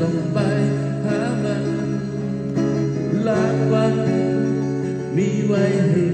ต้องไปหามันลาวัน มีไว้ให้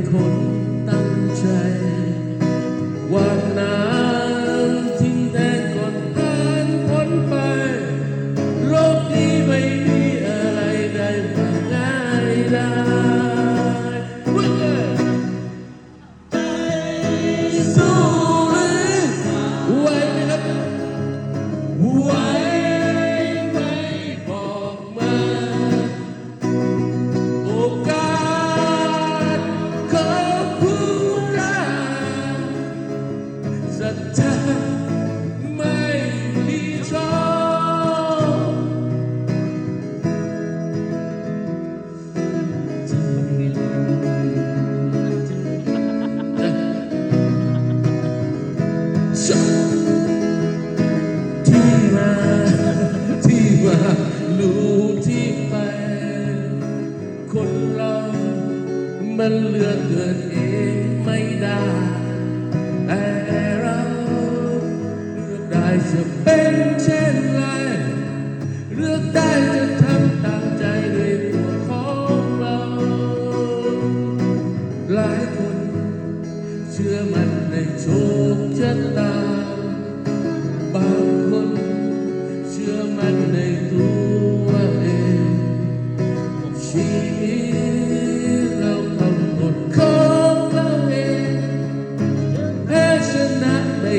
มันเลือกเกิดเองไม่ได้ แต่เราเลือกได้จะเป็นเช่น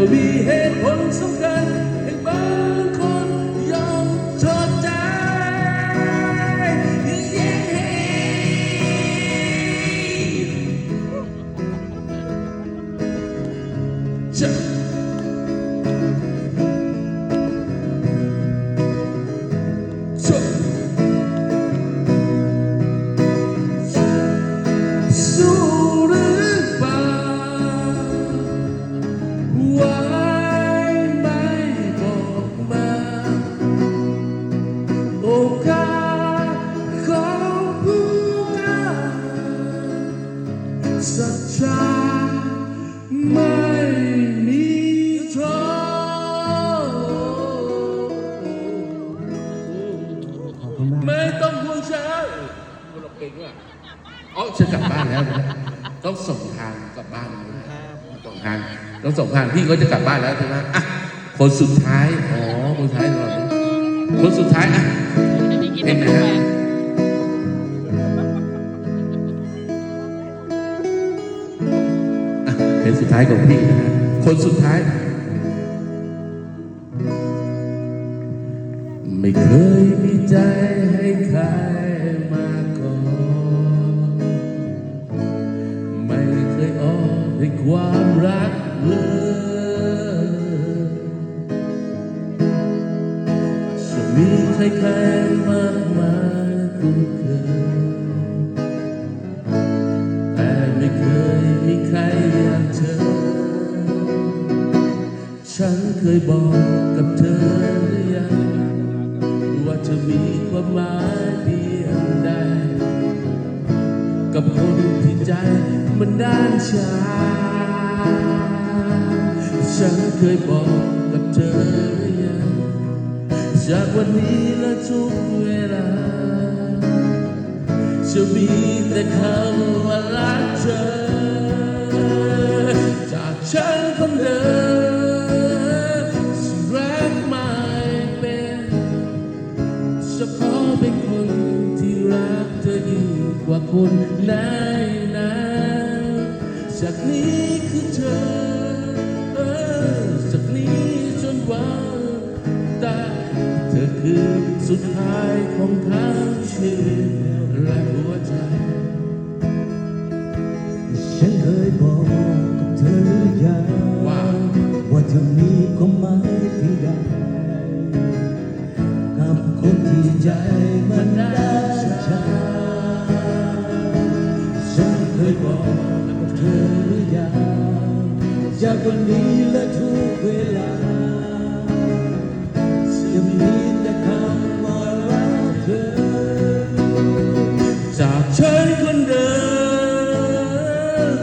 ็มีเหตุผลสำคัญให้บางคนยอมทอดใจจะจะ คุณมากไม่ต้องห่วงฉันเราเก่งว่ะอ๋อฉันกลับบ้านแล้วนะต้องส่งทางกลับบ้านนะส่งทางต้องส่งทางพี่ก็จะกลับบ้านแล้วใช่ไหมอะคนสุดท้ายอ๋อคนสุดท้ายเราคนสุดท้ายอะเพลงไหนฮะอะเพลงสุดท้ายของพี่นะฮะคนสุดท้าย ไม่เคยมีใจให้ใครมาก่อน ไม่เคยอ่อนในความรักเลยจะมีใครใครมากมายคุ้นเคยแต่ไม่เคยมีใครอย่างเธอ ฉันเคยบอกกับเธอ มีความหมายเพียงใด กับคนที่ใจมันด้านชา ฉันเคยบอกกับเธอหรือยังจากวันนี้และทุกเวลา จะมีแต่คำว่ารักเธอ จากฉันคนเดิม คนไหนไหนจากนี้คือเธอเอจากนี้จนวันตายเธอคือสุดท้ายของทั้งชีวิตและหัวใจ ฉันเคยบอกกับเธอหรือยังว่าว่าเธอมีความหมายที่ใดคนที่ใจมันได้ ยบอกกับเธอหรือยังจากวันนี้และทุกเวลาจะมีแต่คำว่ารักเธอ จากฉันคนเดิ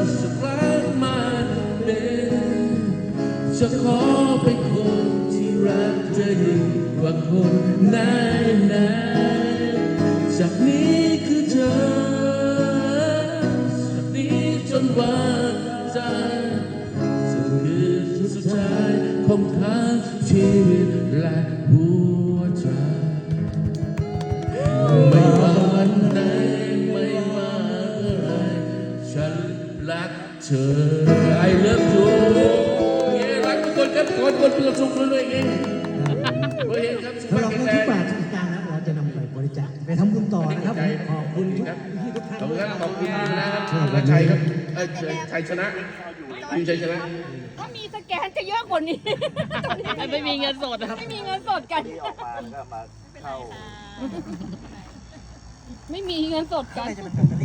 มสักรักมันเป็นจะขอเป็นคนที่รักเธอยิ่งกว่าคนไหนไหนๆจากนี้ เธอ I love you เนี่ยรักทุกคนครับขอคนเพื่อสุขด้วยเองโอเคครับสุขสำหภารัพบแข็งเงินแรทุกงบาททุกสตางค์นะครับเราจะนำไปบริจาคไปทำบุญต่อนะครับขอบคุณทุกที่ทุกท่านขอบคุณครับขอบคุณนะครับและชัยครับเอ้ยชัยชัยชนะทีมชัยชนะถ้ามีสแกนจะเยอะกว่านี้ไม่มีเงินสดครับไม่มีเงินสดกันที่ออกมาก็มาเข้าไม่มีเงินสดกันอะไรจะเป็น